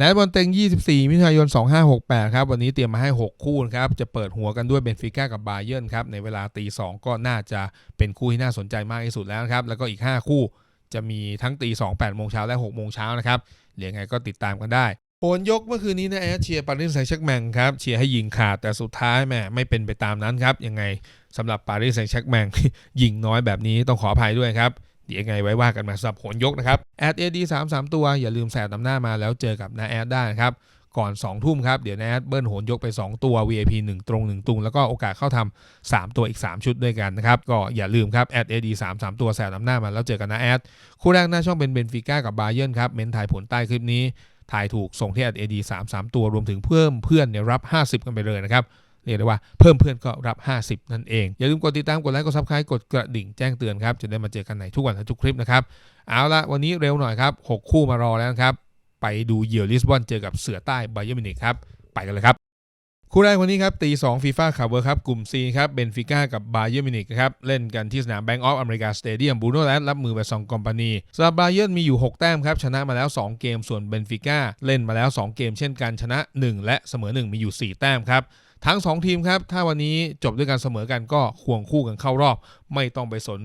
นายบอลเต็ง 24 มิถุนายน 2568 ครับ วันนี้เตรียมมาให้ 6 คู่นะครับ จะเปิดหัวกันด้วยเบนฟิก้ากับบาเยิร์นครับ ในเวลาตี 2 ก็น่าจะเป็นคู่ที่น่าสนใจมากที่สุดแล้วครับ แล้วก็อีก 5 คู่จะมีทั้งตี 2 8 โมงเช้าและ 6 โมงเช้านะครับเหลือไงก็ติดตามกันได้โอนยกเมื่อคืนนี้นะแอดเชียร์ปารีสแซงต์แชร์กแมงครับเชียร์ให้ยิงขาดแต่สุดท้ายแม่ไม่เป็นไปตามนั้นครับยังไงสำหรับปารีสแซงต์แชร์กแมงยิงน้อยแบบนี้ต้องขออภัยด้วยครับ เดี๋ยวยังไงไว้ว่ากันมาสับโหนยกนะครับแอดเอดีสามสามตัวอย่าลืมแสบนำหน้ามาแล้วเจอกับนาแอดได้นะครับก่อน 2 ทุ่มครับ เดี๋ยวนาแอดเบิ้ลโหนยกไป 2 ตัว VIP 1 ตรง 1 ตุง แล้วก็โอกาสเข้าทำ3ตัวอีก 3 ชุดด้วยกันนะครับ ก็อย่าลืมครับแอดเอดีสามสามตัวแสบนำหน้ามาแล้วเจอกันนะแอดคู่แรกหน้าช่องเป็นเบนฟิก้ากับบาเยิร์นครับ เม้นถ่ายผลใต้คลิปนี้ ถ่ายถูกส่งที่แอดเอดีสามสามตัวรวมถึงเพิ่มเพื่อนเนี่ยรับ 50 กันไปเลยนะครับ เรียกได้ว่าเพิ่มเพื่อนก็รับ 50 นั่นเอง อย่าลืมกดติดตามกดไลค์กดซับสไครต์กดกระดิ่งแจ้งเตือนครับ จะได้มาเจอกันในทุกวันและทุกคลิปนะครับ เอาละวันนี้เร็วหน่อยครับ 6 คู่มารอแล้วครับ ไปดูเยี่ยวลิสบอนเจอกับเสือใต้ไบเยอร์มินิกครับไปกันเลยครับคู่แรกวันนี้ครับตี2ฟีฟ่าคาร์เวอร์ครับกลุ่ม C ครับเบนฟิก้ากับบาเยอร์มินิกครับเล่นกันที่สนามแบงก์ออฟอเมริกาสเตเดียมบูโนแลนด์รับมือไปซองกอมปานีสำหรับบาเยอร์มีอยู่ 6 แต้มครับ ชนะมาแล้ว 2 เกมส่วนเบนฟิก้าเล่นมาแล้ว 2 เกมเช่นกันชนะ 1 และเสมอ 1 มีอยู่ 4 แต้มครับ ทั้ง 2 ทีมครับ ถ้าวันนี้จบด้วยการเสมอกันก็ควงคู่กันเข้ารอบ ไม่ต้องไปสน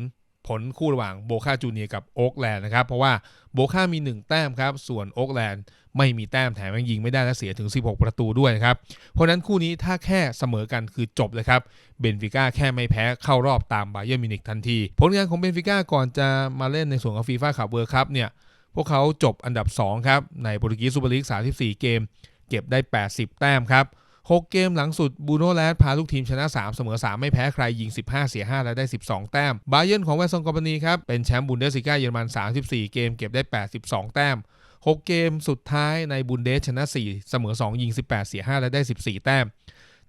ผลคู่ระหว่างโบคาจูเนียกับโอ๊กแลนด์นะครับ เพราะว่าโบคามี 1 แต้มครับ ส่วนโอ๊กแลนด์ไม่มีแต้มแถมยังยิงไม่ได้และเสียถึง 16 ประตูด้วยนะครับ เพราะนั้นคู่นี้ถ้าแค่เสมอกันคือจบเลยครับเบนฟิก้าแค่ไม่แพ้เข้ารอบตามบาเยอร์มิวนิกทันที ผลงานของเบนฟิก้าก่อนจะมาเล่นในส่วนของฟีฟ่าคัพเวิร์คัพเนี่ยพวกเขาจบอันดับ 2 ครับ ในโปรตุเกสซูเปอร์ลีก 34 เกม เก็บได้ 80 แต้มครับ 6 เกมหลังสุดบูโนแลดพาลูกทีมชนะ 3 เสมอ 3 ไม่แพ้ใครยิง 15 เสีย 5 และได้ 12 แต้ม บาเยิร์นของแวสซองกอมปานีครับ เป็นแชมป์บุนเดสซิก้าเยอรมัน 34 เกมเก็บได้ 82 แต้ม 6 เกมสุดท้ายในบุนเดสชนะ 4 เสมอ 2 ยิง 18 เสีย 5 และได้ 14 แต้ม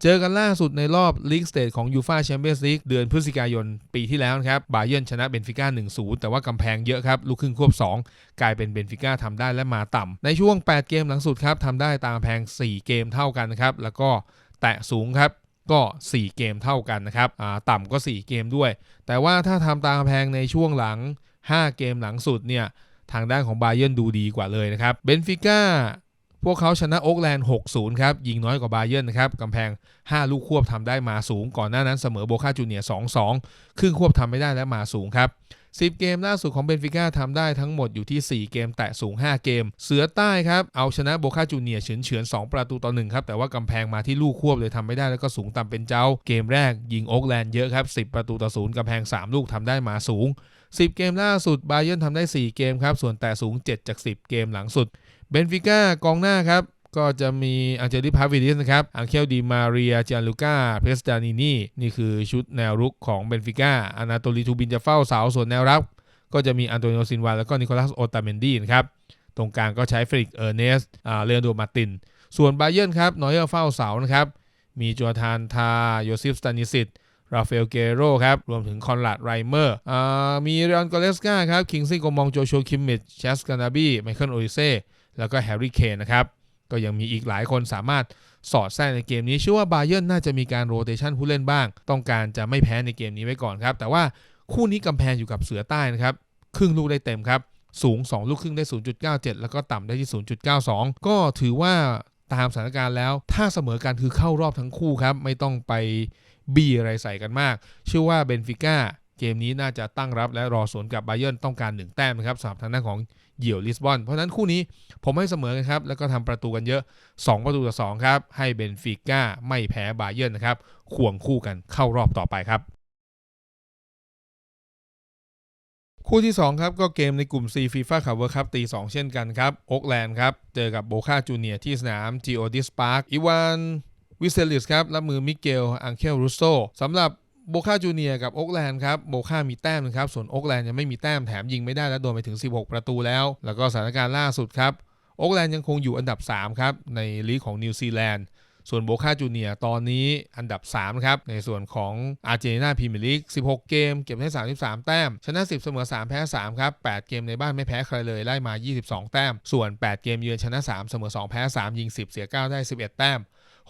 เจอกันล่าสุดในรอบลีกสเตทของยูฟาแชมเปี้ยนส์ลีกเดือนพฤศจิกายนปีที่แล้วนะครับ บาเยิร์นชนะเบนฟิก้า 1-0 แต่ว่ากำแพงเยอะครับ ลูกครึ่งควบ 2 กลายเป็นเบนฟิก้าทำได้และมาต่ำ ในช่วง 8 เกมหลังสุดครับทำได้ตามแพง 4 เกมเท่ากันนะครับ แล้วก็แตะสูงครับก็ 4 เกมเท่ากันนะครับต่ำก็ 4 เกมด้วย แต่ว่าถ้าทำตามแพงในช่วงหลัง 5 เกมหลังสุดเนี่ยทางด้านของบาเยิร์นดูดีกว่าเลยนะครับเบนฟิก้า พวกเขาชนะโอ๊กแลนด์ 6-0 ครับ ยิงน้อยกว่าบาเยิร์นนะครับกำแพง 5 ลูกควบทำได้มาสูง ก่อนหน้านั้นเสมอโบคาจูเนียร์ 2-2 ครึ่งควบทำไม่ได้และมาสูงครับ 10 เกมล่าสุดของเบนฟิก้าทำได้ทั้งหมดอยู่ที่ 4 เกมแตะสูง 5 เกม เสือใต้ครับเอาชนะโบคาจูเนียเฉือนเฉือน2ประตูต่อ1ครับแต่ว่ากำแพงมาที่ลูกควบเลยทำไม่ได้แล้วก็สูงต่ำเป็นเจ้า เกมแรกยิงโอ๊กแลนด์เยอะครับ10 ประตูต่อศูนย์กำแพง 3 ลูกทำได้มาสูง 10 เกมล่าสุดบาเยิร์นทำได้ 4 เกมครับส่วนแต่สูง 7 จาก 10 เกมหลังสุดเบนฟิก้ากองหน้าครับ ก็จะมีอังเจลิพาวิดิสนะครับอังเคลดีมาเรียจานลูกาเพสดานินีนี่คือชุดแนวรุกของเบนฟิก้าอนาโตลีทูบินจะเฝ้าเสาส่วนแนวรับ ก็จะมีอันโตนิโอซินวาแล้วก็นิโคลัสโอตาเมนดีนะครับตรงกลางก็ใช้เฟริกเออร์เนสเลโอนโดมาติน ส่วนบาเยิร์นครับนอยเออร์เฝ้าเสานะครับมีจัวทานทาโยซิฟสตานิสิตราฟาเอลเกโรครับ รวมถึงคอนราดไรเมอร์มีเรอนกอเลสกาครับ คิงซี่โกมอง โจโชคิมมิชเชสกานาบีไมเคิลโอริเซ่ แล้วก็แฮร์รี่เคนนะครับ ก็ยังมีอีกหลายคนสามารถสอดแทรกในเกมนี้เชื่อว่าบาเยิร์นน่าจะมีการโรเตชันผู้เล่นบ้าง ต้องการจะไม่แพ้ในเกมนี้ไว้ก่อนครับแต่ว่าคู่นี้กำแพงอยู่กับเสือใต้นะครับครึ่งลูกได้เต็มครับสูง 2 ลูกครึ่งได้ 0.97 แล้วก็ต่ำได้ที่ 0.92 ก็ถือว่าตามสถานการณ์แล้ว ถ้าเสมอกันคือเข้ารอบทั้งคู่ครับ ไม่ต้องไปบีอะไรใส่กันมาก เชื่อว่าเบนฟิก้าเกมนี้น่าจะตั้งรับและรอสวนกับบาเยิร์นต้องการ 1 แต้มนะครับสำหรับทางด้านของ เหยี่ยวลิสบอน เพราะนั้นคู่นี้ผมให้เสมอกันครับ แล้วก็ทำประตูกันเยอะ 2 ประตูต่อ2ครับ ให้เบนฟิก้าไม่แพ้บาเยิร์นนะครับควงคู่กันเข้ารอบต่อไปครับ คู่ที่ 2 ครับ ก็เกมในกลุ่ม C FIFA Cup World Cup ตี 2 เช่นกันครับโอ๊กแลนด์ครับ เจอกับโบคาจูเนียที่สนาม g o d i s Park อีวานวิเซลิสครับรับมือมิเกลอังเคลรูโซสำหรับ โบคาจูเนียกับโอ๊กแลนด์ครับโบคามีแต้มนะครับส่วนโอ๊กแลนด์ยังไม่มีแต้มแถมยิงไม่ได้และโดนไปถึง 16 ประตูแล้ว แล้วก็สถานการณ์ล่าสุดครับโอ๊กแลนด์ยังคงอยู่อันดับ 3 ครับ ในลีกของนิวซีแลนด์ส่วนโบคาจูเนียตอนนี้อันดับ 3 ครับ ในส่วนของอาร์เจนตินาพรีเมียร์ลีก 16 เกม เก็บได้ 33 แต้ม ชนะ 10 เสมอ 3 แพ้ 3 ครับ 8 เกมในบ้านไม่แพ้ใครเลยไล่มา 22 แต้ม ส่วน 8 เกมเยือนชนะ 3 เสมอ 2 แพ้ 3 ยิง 10 เสีย 9 ได้ 11 แต้ม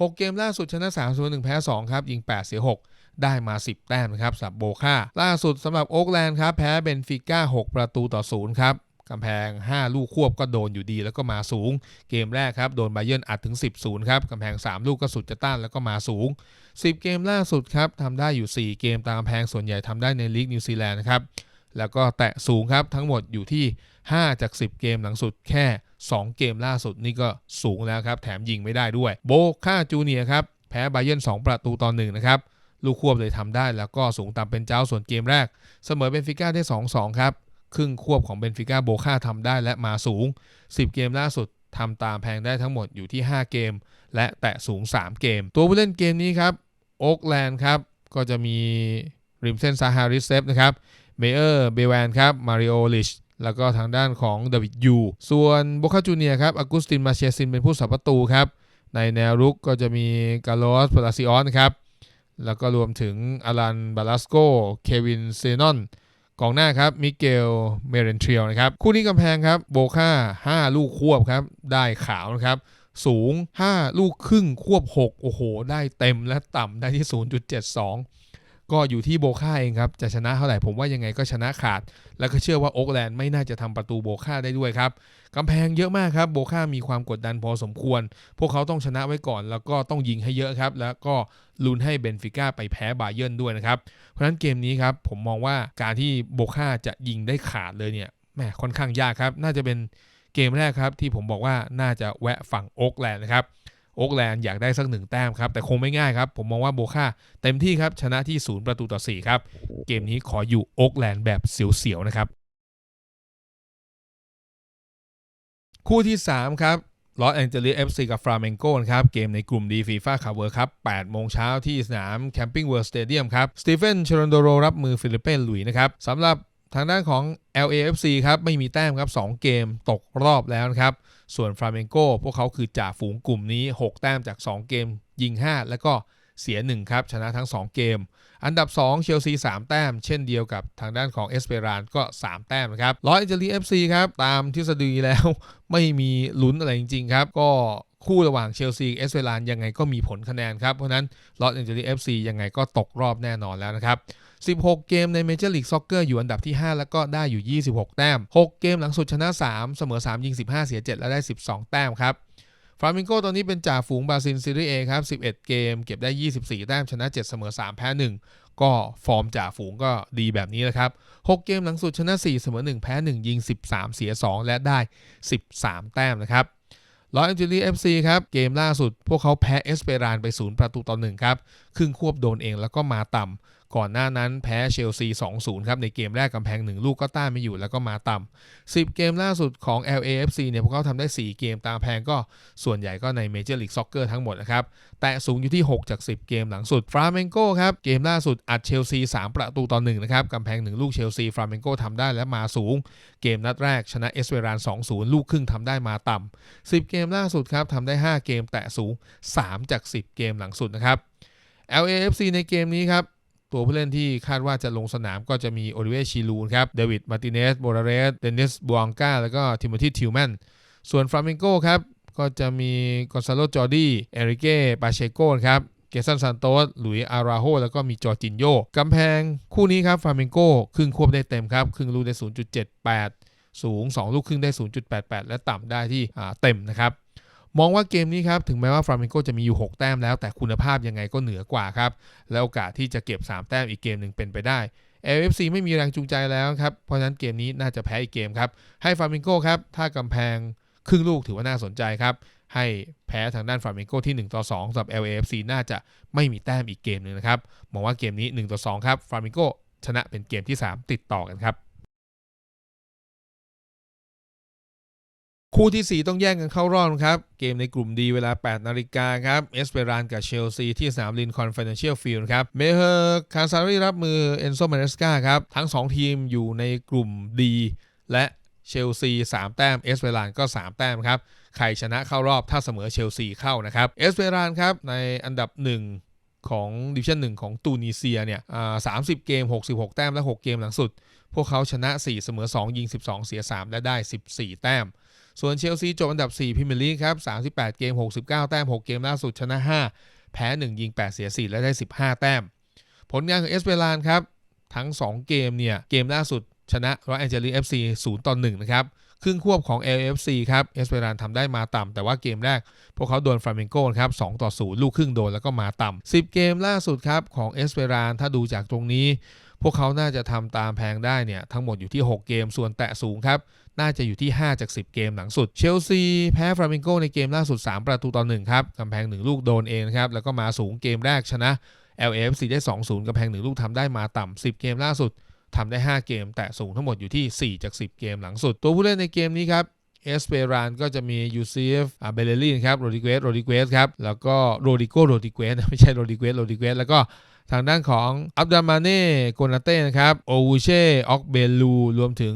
6 เกมล่าสุดชนะ 3 เสมอ 1 แพ้ 2 ครับ ยิง 8 เสีย 6 ได้มา 10 แต้มนะครับสำหรับโบคาล่าสุดสำหรับโอ๊กแลนด์ครับแพ้เบนฟิก้า 6 ประตูต่อ 0 ครับกำแพง 5 ลูกควบก็โดนอยู่ดีแล้วก็มาสูง เกมแรกครับ โดนไบเยร์นอัดถึง 10 0 ครับ กำแพง 3 ลูกก็สุดจะต้านแล้วก็มาสูง 10 เกมล่าสุดครับทำได้อยู่ 4 เกมตามแพงส่วนใหญ่ทำได้ในลีกนิวซีแลนด์นะครับ แล้วก็แตะสูงครับ ทั้งหมดอยู่ที่ 5 จาก 10 เกมหลังสุดแค่ 2 เกมล่าสุดนี่ก็สูงแล้วครับ แถมยิงไม่ได้ด้วย โบค่าจูเนียครับ แพ้ไบเยร์น2 ประตูต่อหนึ่งนะครับ ลูกควบเลยทำได้ แล้วก็สูงตามเป็นเจ้าส่วนเกมแรก เสมอเบนฟิก้าได้ 2-2 ครับ ครึ่งควบของเบนฟิก้าโบค่าทำได้และมาสูง 10 เกมล่าสุดทำตามแพงได้ทั้งหมดอยู่ที่ 5 เกม และแตะสูง 3 เกม ตัวผู้เล่นเกมนี้ครับโอ๊กแลนด์ครับ ก็จะมีริมเส้นซาฮาริสเซฟนะครับเมเออร์เบแวนครับมาริโอลิชแล้วก็ทางด้านของเดวิดยู ส่วนโบคาจูเนียครับอากุสตินมาเชซินเป็นผู้สับประตูครับ ในแนวรุกก็จะมีกาโลสพลาซิออนครับ แล้วก็รวมถึงอารันบาลาสโก เควินเซนอน กองหน้าครับ มิเกล เมเรนเทรียลนะครับ คู่นี้กำแพงครับ โบค่า 5 ลูกควบครับ ได้ขาวนะครับ สูง 5 ลูกครึ่งควบ 6 โอ้โห ได้เต็มและต่ำได้ที่ 0.72 ก็อยู่ที่โบค่าเองครับ จะชนะเท่าไหร่ผมว่ายังไงก็ชนะขาด แล้วก็เชื่อว่าโอ๊กแลนด์ไม่น่าจะทำประตูโบค่าได้ด้วยครับกำแพงเยอะมากครับ โบค่ามีความกดดันพอสมควร พวกเขาต้องชนะไว้ก่อน แล้วก็ต้องยิงให้เยอะครับ แล้วก็ลุ้นให้เบนฟิก้าไปแพ้บาเยิร์นด้วยนะครับ เพราะฉะนั้นเกมนี้ครับผมมองว่าการที่โบค่าจะยิงได้ขาดเลยเนี่ยแหมค่อนข้างยากครับ น่าจะเป็นเกมแรกครับที่ผมบอกว่าน่าจะแวะฝั่งโอ๊กแลนด์นะครับ โอ๊กแลนด์อยากได้สักหนึ่งแต้มครับ แต่คงไม่ง่ายครับ ผมมองว่าโบค่าเต็มที่ครับ ชนะที่ศูนย์ประตูต่อ 4 ครับ เกมนี้ขออยู่โอ๊กแลนด์แบบเสียวๆนะครับ คู่ที่ 3 ครับลอสแองเจลิสเอฟซีกับฟราเมงโกนะครับ เกมในกลุ่มดีฟีฟ่าคาเวอร์ครับ8โมงเช้าที่สนามแคมปิ้งเวิร์สเตเดียมครับ สตีเฟนเชโรนโดโรรับมือฟิลิปเปนหลุยนะครับสำหรับ ทางด้านของ LAFC ครับไม่มีแต้มครับ 2 เกมตกรอบแล้วนะครับ ส่วนฟราเมงโกพวกเขาคือจ่าฝูงกลุ่มนี้ 6 แต้มจาก 2 เกม ยิง 5 แล้วก็เสีย 1 ครับ ชนะทั้ง 2 เกม อันดับ 2 เชลซี 3 แต้ม เช่นเดียวกับทางด้านของเอสเปรานก็ 3 แต้มนะครับลอสแองเจลิสเอฟซีครับ ตามทฤษฎีแล้วไม่มีลุ้นอะไรจริง ๆ ครับ ก็คู่ระหว่างเชลซีเอสเปรานยังไงก็มีผลคะแนนครับ เพราะนั้นลอสแองเจลิสเอฟซียังไงก็ตกรอบแน่นอนแล้วนะครับ 16 เกมในเมเจอร์ลีกซ็อกเกอร์อยู่อันดับที่ 5 แล้วก็ได้อยู่ 26 แต้ม 6 เกมหลังสุดชนะ 3 เสมอ 3 ยิง 15 เสีย 7 และได้ 12 แต้มครับฟลามิงโกตอนนี้เป็นจ่าฝูงบราซิลซีรีส์เอครับ 11 เกม เก็บได้ 24 แต้ม ชนะ 7 เสมอ 3 แพ้ 1 ก็ฟอร์มจ่าฝูงก็ดีแบบนี้นะครับ 6 เกมหลังสุดชนะ 4 เสมอ 1 แพ้ 1 ยิง 13 เสีย 2 และได้ 13 แต้มนะครับลอสแองเจลิสเอฟซีครับ เกมล่าสุดพวกเขาแพ้เอสเปรานไป 0 ประตูต่อ1ครับ ครึ่งควบโดนเองแล้วก็มาต่ำ ก่อนหน้านั้นแพ้เชลซี 2-0 ครับ ในเกมแรกกำแพง 1 ลูกก็ต้านไม่อยู่แล้วก็มาต่ำ10 เกมล่าสุดของ LAFC เนี่ยพวกเขาทำได้ 4 เกมตามแพงก็ส่วนใหญ่ก็ในเมเจอร์ลีกซ็อกเกอร์ทั้งหมดนะครับ แต่สูงอยู่ที่ 6 จาก 10 เกมหลังสุดฟราเมงโกครับเกมล่าสุดอัดเชลซี 3 ประตูต่อ1นะครับกำแพง 1 ลูกเชลซีฟราเมงโกทำได้และมาสูง เกมนัดแรกชนะเอสเวราน 2-0 ลูกครึ่งทำได้มาต่ำ10 เกมล่าสุดครับทำได้ 5 เกมแตะสูง 3 จาก 10 เกมหลังสุดนะครับ LAFC ในเกมนี้ครับ ตัวผู้เล่นที่คาดว่าจะลงสนามก็จะมีโอลิเวชิลูนครับเดวิดมาติเนสโบราเรสเดนิสบัวงกาแล้วก็ทิโมธีทิวแมนส่วนฟลาเมงโกครับก็จะมีกอนซาโลจอร์ดีเอริเก้ปาเชโกครับเกสันซานโตสหลุยอาราโฮแล้วก็มีจอร์จินโยกำแพงคู่นี้ครับฟลาเมงโกครึ่งควบได้เต็มครับ ครึ่งลูกได้ 0.78 สูง 2 ลูกครึ่งได้ 0.88 และต่ำได้ที่เต็มนะครับ มองว่าเกมนี้ครับถึงแม้ว่าฟลาเมงโกจะมีอยู่ 6 แต้มแล้ว แต่คุณภาพยังไงก็เหนือกว่าครับ และโอกาสที่จะเก็บ 3 แต้มอีกเกมหนึ่งเป็นไปได้ LFC ไม่มีแรงจูงใจแล้วครับ เพราะฉะนั้นเกมนี้น่าจะแพ้อีกเกมครับ ให้ฟลาเมงโกครับ ถ้ากำแพงครึ่งลูกถือว่าน่าสนใจครับ ให้แพ้ทางด้านฟลาเมงโกที่ 1 ต่อ2สำหรับ LAFC น่าจะไม่มีแต้มอีกเกมหนึ่งนะครับ มองว่าเกมนี้ 1 ต่อ2ครับฟลาเมงโกชนะเป็นเกมที่ 3 ติดต่อกันครับ คู่ที่ 4 ต้องแย่งกันเข้ารอบครับ เกมในกลุ่มดีเวลา 8 นาฬิกาครับเอสเปรานกับเชลซีที่สนามลินคอนเฟนเชียลฟิลด์ครับเมเฮอร์คาซารีรับมือเอนโซมาเนสกาครับ ทั้ง 2 ทีมอยู่ในกลุ่มดีและเชลซี 3 แต้มเอสเปรานก็ 3 แต้มครับ ใครชนะเข้ารอบถ้าเสมอเชลซีเข้านะครับเอสเปรานครับในอันดับ 1 ของดิวิชั่นหนึ่งของตูนิเซียเนี่ยสามสิบเกม 66 แต้มและ 6 เกมหลังสุด พวกเขาชนะ 4 เสมอ 2 ยิง 12 เสีย 3 และได้ 14 แต้ม ส่วนเชลซีจบอันดับ 4พรีเมียร์ลีกครับ 38 เกม 69 แต้ม 6 เกมล่าสุดชนะ 5 แพ้ 1 ยิง 8 เสีย 4 และได้ 15 แต้ม ผลงานของเอสเปรานครับ ทั้ง 2 เกมเนี่ย เกมล่าสุดชนะรอแอนเจลิส FC 0ต่อ1นะครับครึ่งควบของ LFC ครับเอสเปรานทำได้มาต่ำแต่ว่าเกมแรก พวกเขาโดนฟลาเมงโกครับ2ต่อ0ลูกครึ่งโดนแล้วก็มาต่ำ10 เกมล่าสุดครับของเอสเปรานถ้าดูจากตรงนี้ พวกเขาน่าจะทำตามแพงได้เนี่ยทั้งหมดอยู่ที่ 6 เกมส่วนแตะสูงครับ น่าจะอยู่ที่ 5 จาก 10 เกมหลังสุด เชลซีแพ้ฟลาเมงโกในเกมล่าสุด 3 ประตูต่อ1ครับกำแพง 1 ลูกโดนเองนะครับ แล้วก็มาสูงเกมแรกชนะ LAFC ได้ 2-0กำแพง 1 ลูกทำได้มาต่ำ10 เกมล่าสุดทำได้ 5 เกม แต่สูงทั้งหมดอยู่ที่ 4 จาก 10 เกมหลังสุด ตัวผู้เล่นในเกมนี้ครับเอสเปรานก็จะมียูซีฟอาเบเลลี่ครับโรดิเกสโรดิเกสครับ แล้วก็โรดิโกโรดิเกสไม่ใช่โรดิเกสโรดิเกสแล้วก็ทางด้านของอับดามาเน่โกนาเต้นะครับ โอวูเช่ออกเบลูรวมถึง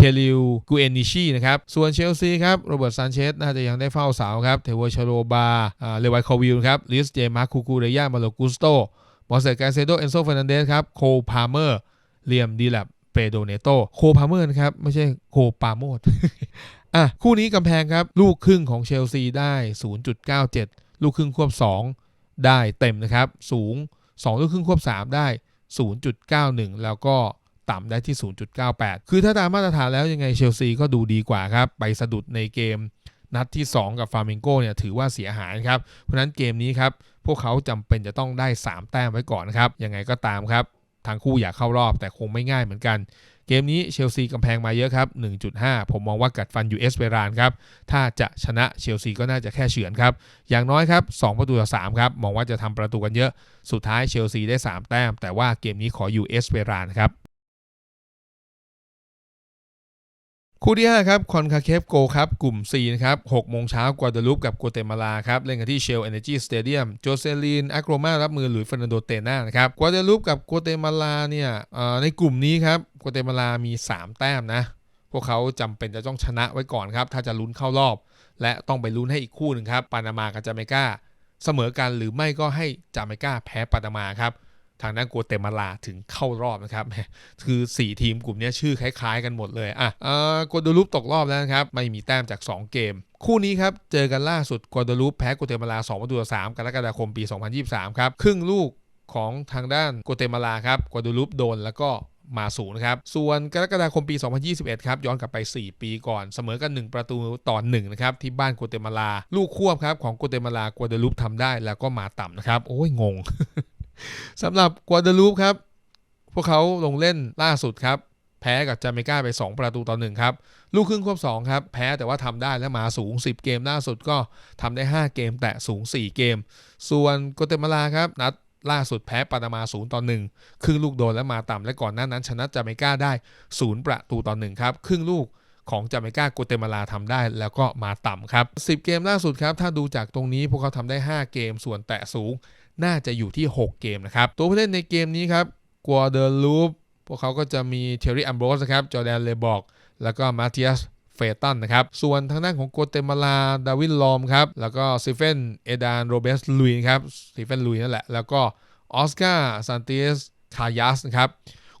เคลิลกูเอนิชีนะครับ ส่วนเชลซีครับโรเบิร์ตซานเชสน่าจะยังได้เฝ้าเสาครับเทโวชโรบาเลวายคอวิลครับลิสเจมาร์คูคูเรย่ามาโลกุสโตมอสเซกาเซโดเอนโซฟรนันเดสครับโคพาเมอร์เลียมดีแลบเปโดเนโตโคพาเมอร์นะครับ ไม่ใช่โคปาโมดอะ คู่นี้กำแพงครับ ลูกครึ่งของเชลซีได้ 0.97 ลูกครึ่งควบ 2 ได้เต็มนะครับ สูง 2 ลูกครึ่งควบ 3 ได้ 0.91 แล้วก็ ต่ำได้ที่ 0.98 คือถ้าตามมาตรฐานแล้วยังไงเชลซีก็ดูดีกว่าครับ ไปสะดุดในเกมนัดที่ 2 กับฟาร์มิงโกเนี่ยถือว่าเสียหายครับ เพราะนั้นเกมนี้ครับ พวกเขาจำเป็นจะต้องได้ 3 แต้มไว้ก่อนนะครับ ยังไงก็ตามครับ ทางคู่อยากเข้ารอบแต่คงไม่ง่ายเหมือนกัน เกมนี้เชลซีกำแพงมาเยอะครับ 1.5 ผมมองว่ากัดฟันยูเอสเปรานครับ ถ้าจะชนะเชลซีก็น่าจะแค่เฉือนครับ อย่างน้อยครับ 2 ประตูต่อ3ครับ มองว่าจะทำประตูกันเยอะ สุดท้ายเชลซีได้ 3 แต้ม แต่ว่าเกมนี้ขออยู่เอสเปรานครับ คู่ที่ 5 ครับคอนคาเคฟโกครับกลุ่ม C นะครับ6โมงเช้ากวาดาลุปกับกัวเตมาลาครับเล่นกันที่เชลเอเนจีสเตเดียมโจเซลีนอากโรมารับมือหลุยส์เฟรนันโดเตน่านะครับกวาดาลุปกับกัวเตมาลาเนี่ยในกลุ่มนี้ครับกัวเตมาลามี 3 แต้มนะ พวกเขาจำเป็นจะต้องชนะไว้ก่อนครับ ถ้าจะลุ้นเข้ารอบ และต้องไปลุ้นให้อีกคู่หนึ่งครับปานามากับจาเมกาเสมอกันหรือไม่ก็ให้จาเมกาแพ้ปานามาครับ ทางด้านกัวเตมาลาถึงเข้ารอบนะครับ คือ 4 ทีมกลุ่มนี้ชื่อคล้าย ๆ กันหมดเลย อะเออกวดาลุปตกรอบแล้วนะครับ ไม่มีแต้มจาก 2 เกม คู่นี้ครับ เจอกันล่าสุดกวดาลุปแพ้กัวเตมาลา2ประตูต่อ3กรกฎาคมปี 2023 ครับ ครึ่งลูกของทางด้านกัวเตมาลาครับกวดาลุปโดนแล้วก็มาสูงนะครับ ส่วนกรกฎาคมปี 2021 ครับ ย้อนกลับไป 4 ปีก่อน เสมอกัน 1 ประตูต่อ1นะครับ ที่บ้านกัวเตมาลา ลูกควบครับ ของกัวเตมาลากัวดลุปทำได้แล้วก็มาต่ำนะครับ โอ้ย งง สำหรับกัวดลูปครับ พวกเขาลงเล่นล่าสุดครับ แพ้กับจาเมกาไป 2 ประตูต่อ1ครับ ลูกครึ่งควบ2ครับ แพ้แต่ว่าทำได้และมาสูง 10 เกมล่าสุดก็ทำได้ 5 เกม แต่สูง 4 เกม ส่วนโกเตมาลาครับนัดล่าสุดแพ้ปานามา0ต่อ1ครึ่งลูกโดนและมาต่ำและก่อนหน้านั้นชนะจาเมกาได้ 0 ประตูต่อ1ครับ ครึ่งลูก ของจาเมกาโกเตมาลาทำได้ แล้วก็มาต่ำครับ 10 เกมล่าสุดครับ ถ้าดูจากตรงนี้พวกเขาทำได้ 5 เกมส่วนแตะสูง น่าจะอยู่ที่ 6 เกมนะครับ ตัวผู้เล่นในเกมนี้ครับกัวเดอร์ลูปพวกเขาก็จะมีเทอรี่อัมโบรสครับจอแดนเลบอก แล้วก็มาเทียสเฟตันนะครับ ส่วนทางด้านของโกเตมาลา ดาวินลอมครับ แล้วก็ซิเฟน เอดาน โรเบสลุยครับซิเฟนลุยนั่นแหละ แล้วก็ออสการ์ซานติส คายัสนะครับ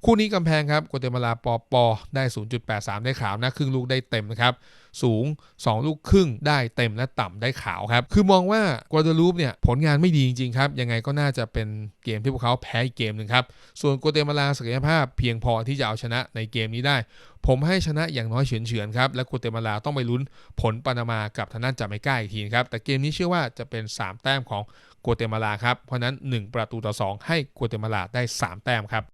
คู่นี้กำแพงครับโกเตมาลาปอปอได้ 0.83 ได้ขาวนะครึ่งลูกได้เต็มนะครับสูง 2 ลูกครึ่งได้เต็มและต่ำได้ขาวครับ คือมองว่ากัวาดาลูปเนี่ยผลงานไม่ดีจริงๆครับ ยังไงก็น่าจะเป็นเกมที่พวกเขาแพ้อีกเกมหนึ่งครับ ส่วนโกเตมาลาศักยภาพเพียงพอที่จะเอาชนะในเกมนี้ได้ ผมให้ชนะอย่างน้อยเฉือนๆครับ และโกเตมาลาต้องไปลุ้นผลปานามากับทางด้านจาเมกาอีกทีนครับ แต่เกมนี้เชื่อว่าจะเป็น 3 แต้มของโกเตมาลาครับ เพราะนั้น 1 ประตูต่อ 2 ให้โกเตมาลาได้ 3 แต้มครับ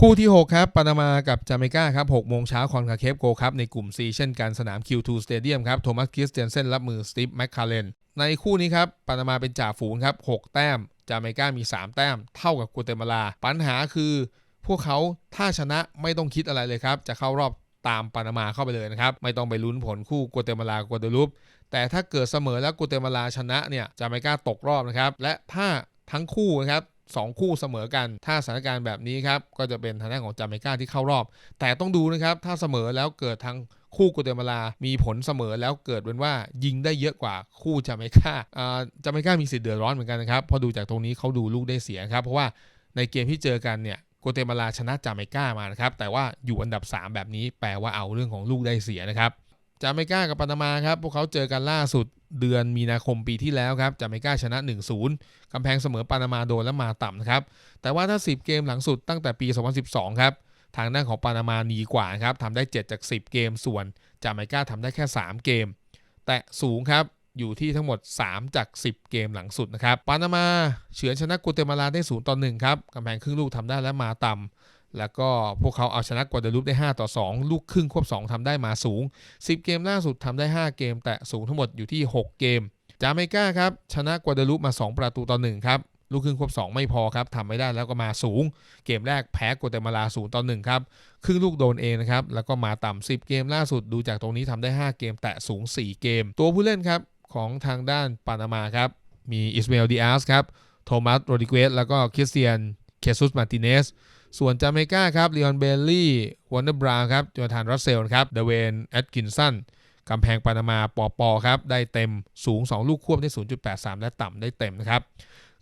คู่ที่ 6 ครับปานามากับจาเมกาครับ6โมงเช้าคอนคาเคฟโกครับในกลุ่ม C เช่นกันสนาม Q2 Stadium ครับโทมัสคริสเตียนเซนรับมือสตีฟแมคคาเรนในคู่นี้ครับปานามาเป็นจ่าฝูงครับ6แต้มจาเมกามี 3 แต้ม เท่ากับกัวเตมาลา ปัญหาคือ พวกเขาถ้าชนะไม่ต้องคิดอะไรเลยครับ จะเข้ารอบตามปานามาเข้าไปเลยนะครับ ไม่ต้องไปลุ้นผลคู่กัวเตมาลากัวเดลูปแต่ถ้าเกิดเสมอแล้วกัวเตมาลาชนะเนี่ยจาเมกาตกรอบนะครับและถ้าทั้งคู่นะครับ สองคู่เสมอกัน ถ้าสถานการณ์แบบนี้ครับ ก็จะเป็นทางด้านของจาเมกาที่เข้ารอบ แต่ต้องดูนะครับ ถ้าเสมอแล้วเกิดทางคู่กัวเตมาลา มีผลเสมอแล้วเกิดเป็นว่ายิงได้เยอะกว่าคู่จาเมกาอ่าจาเมกามีสิทธิ์เดือดร้อนเหมือนกันนะครับเพอดูจากตรงนี้เขาดูลูกได้เสียครับ เพราะว่าในเกมที่เจอกันเนี่ยโกเตมาลาชนะจาเมกามานะครับ แต่ว่าอยู่อันดับ 3 แบบนี้แปลว่าเอาเรื่องของลูกได้เสียนะครับจาเมกากับปานามาครับ พวกเขาเจอกันล่าสุด เดือนมีนาคมปีที่แล้วครับจาเมกาชนะ 1-0 กำแพงเสมอปานามาโดนและมาต่ำนะครับ แต่ว่าถ้า 10 เกมหลังสุดตั้งแต่ปี 2012 ครับ ทางด้านของปานามาดีกว่าครับทำได้ 7 จาก 10 เกมส่วนจาเมกาทำได้แค่ 3 เกม แต่สูงครับอยู่ที่ทั้งหมด 3 จาก 10 เกมหลังสุดนะครับ ปานามาเฉือนชนะกัวเตมาลาได้ 0 ต่อ 1 ครับกำแพงครึ่งลูกทำได้และมาต่ำ แล้วก็พวกเขาเอาชนะกัวเดลูปได้ 5 ต่อ 2 ลูกครึ่งควบ 2ทำได้มาสูง 10 เกมล่าสุดทำได้ 5 เกม แต่สูงทั้งหมดอยู่ที่ 6 เกม จาเมกาครับ ชนะกัวเดลูปมา 2 ประตูต่อ1ครับ ลูกครึ่งควบ 2 ไม่พอครับทำไม่ได้แล้วก็มาสูง เกมแรกแพ้กัวเตมาลา0ต่อ1ครับ ครึ่งลูกโดนเองนะครับ แล้วก็มาต่ำ10 เกมล่าสุดดูจากตรงนี้ทำได้ 5 เกม แต่สูง 4 เกม ตัวผู้เล่นครับของทางด้านปานามาครับ มีอิสมาเอลดิอาสครับ โทมัสโรดิเกสแล้วก็คริสเตียน เคซุสมาติเนส ส่วนจาเมกาครับลีออนเบลลี่วอนเดอร์บราวน์ครับจอร์แานรัสเซลครับเดเวนแอดกินสันกำแพงปานามาปอปอครับได้เต็มสูง 2 ลูกควบได้ 0.83 และต่ำได้เต็มนะครับ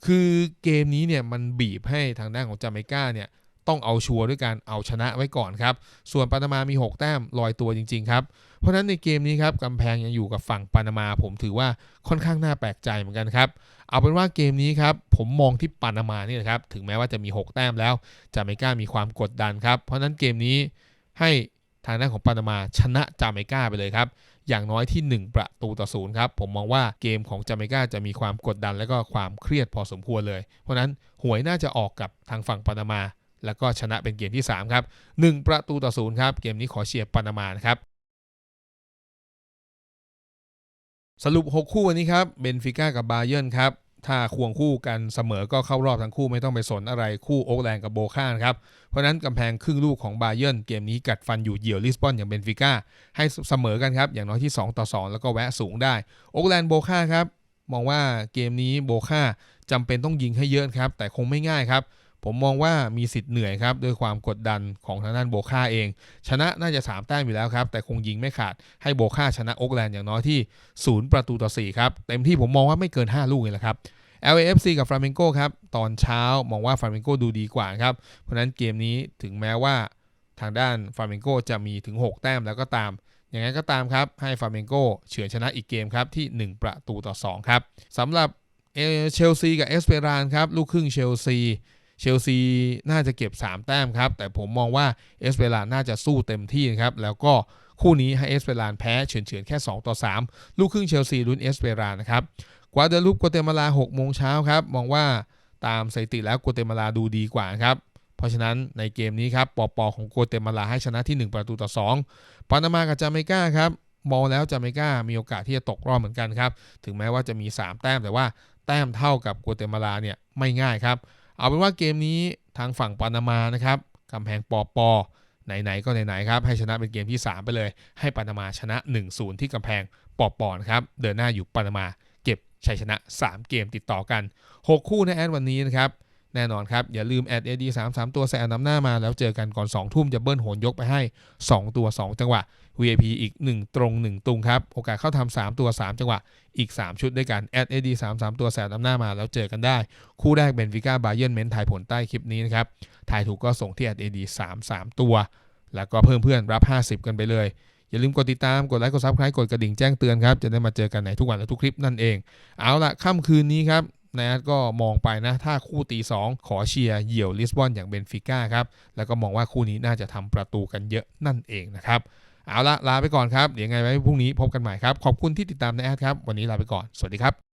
คือเกมนี้เนี่ยมันบีบให้ทางด้านของจาเมกาเนี่ย ต้องเอาชัวร์ด้วยการเอาชนะไว้ก่อนครับ ส่วนปานามามี 6 แต้มลอยตัวจริง ๆ ครับ เพราะฉะนั้นในเกมนี้ครับกำแพงยังอยู่กับฝั่งปานามา ผมถือว่าค่อนข้างน่าแปลกใจเหมือนกันครับ เอาเป็นว่าเกมนี้ครับผมมองที่ปานามานี่นะครับ ถึงแม้ว่าจะมี 6 แต้มแล้วจาเมกามีความกดดันครับ เพราะฉะนั้นเกมนี้ให้ทางด้านของปานามาชนะจาเมกาไปเลยครับ อย่างน้อยที่ 1 ประตูต่อศูนย์ครับ ผมมองว่าเกมของจาเมกาจะมีความกดดันและก็ความเครียดพอสมควรเลย เพราะฉะนั้นหวยน่าจะออกกับทางฝั่งปานามา แล้วก็ชนะเป็นเกมที่ 3 ครับ 1 ประตูต่อศูนย์ครับ เกมนี้ขอเชียร์ปานามานะครับ สรุป 6 คู่วันนี้ครับ เบนฟิก้ากับบาเยิร์นครับ ถ้าควงคู่กันเสมอก็เข้ารอบทั้งคู่ไม่ต้องไปสนอะไรคู่โอ๊กแลนด์กับโบคานครับ เพราะนั้นกำแพงครึ่งลูกของบาเยิร์นเกมนี้กัดฟันอยู่เหยี่ยวลิสบอนอย่างเบนฟิก้าให้เสมอกันครับอย่างน้อยที่ 2 ต่อ 2 แล้วก็แวะสูงได้โอ๊กแลนด์โบคาครับมองว่าเกมนี้โบคาจำเป็นต้องยิงให้เยอะครับ แต่คงไม่ง่ายครับ ผมมองว่ามีสิทธิ์เหนื่อยครับด้วยความกดดันของทางด้านโบคาเอง ชนะน่าจะ 3 แต้มอยู่แล้วครับ แต่คงยิงไม่ขาดให้โบคาชนะโอ๊กแลนด์อย่างน้อยที่ 0 ประตูต่อ 4 ครับ เต็มที่ผมมองว่าไม่เกิน 5 ลูกเลยละครับ LAFC กับฟลาเมงโกครับ ตอนเช้ามองว่าฟลาเมงโกดูดีกว่าครับ เพราะนั้นเกมนี้ถึงแม้ว่าทางด้านฟลาเมงโกจะมีถึง 6 แต้มแล้วก็ตามอย่างไรก็ตามครับ ให้ฟลาเมงโกเฉือนชนะอีกเกมครับที่ 1 ประตูต่อ 2 ครับสำหรับเชลซีกับเอสเปรานครับลูกครึ่งเชลซี เชลซีน่าจะเก็บ 3 แต้มครับ แต่ผมมองว่าเอสเปราน่าจะสู้เต็มที่ครับ แล้วก็คู่นี้ให้เอสเปรานแพ้เฉือนๆแค่ 2 ต่อ 3 ลูกครึ่งเชลซีลุ้นเอสเปรานนะครับกวาเดลูปกัวเตมาลา6โมงเช้าครับ มองว่าตามสถิติแล้วกัวเตมาลาดูดีกว่าครับเพราะฉะนั้นในเกมนี้ครับปอปอของกัวเตมาลาให้ชนะที่ 1 ประตูต่อ 2ปานามากับจาเมกาครับมองแล้วจาเมกามีโอกาสที่จะตกรอบเหมือนกันครับ ถึงแม้ว่าจะมี 3 แต้มแต่ว่าแต้มเท่ากับกัวเตมาลาเนี่ยไม่ง่ายครับ เอาเป็นว่าเกมนี้ทางฝั่งปานามานะครับกำแพงปอปอไหนๆก็ไหนๆครับให้ชนะเป็นเกมที่ 3 ไปเลย ให้ปานามาชนะ 1-0 ที่กำแพงปอปอนะครับเดินหน้าอยู่ปานามาเก็บชัยชนะ 3 เกมติดต่อกัน 6 คู่ในแอดวันนี้นะครับ แน่นอนครับ อย่าลืมแอดเอดีสามสามตัวใส่อันนำหน้ามาแล้วเจอกันก่อน 2 ทุ่มจะเบิ้ลโหนยกไปให้ 2 ตัว 2 จังหวะ VIP อีก 1 ตรง 1 ตุงครับ โอกาสเข้าทำ3ตัว 3 จังหวะ อีก 3 ชุดด้วยกันแอดเอดีสามสามตัวใส่อันนำหน้ามาแล้วเจอกันได้ คู่แรกเบนฟิก้าบาเยนเมนทายผลใต้คลิปนี้นะครับทายถูกก็ส่งที่แอดเอดีสามสามตัว แล้วก็เพิ่มเพื่อนรับ 50 กันไปเลยอย่าลืมกดติดตาม กดไลค์ กดซับสไครต์กดกระดิ่งแจ้งเตือนครับ จะได้มาเจอกันในทุกวันและทุกคลิปนั่นเอง เอาละค่ำคืนนี้ครับ นายก็มองไปนะ ถ้าคู่ตี 2 ขอเชียร์เหยี่ยวลิสบอนอย่างเบนฟิก้าครับ แล้วก็มองว่าคู่นี้น่าจะทำประตูกันเยอะนั่นเองนะครับ เอาละลาไปก่อนครับ เดี๋ยวไงไว้พรุ่งนี้พบกันใหม่ครับ ขอบคุณที่ติดตามนแอดครับ วันนี้ลาไปก่อน สวัสดีครับ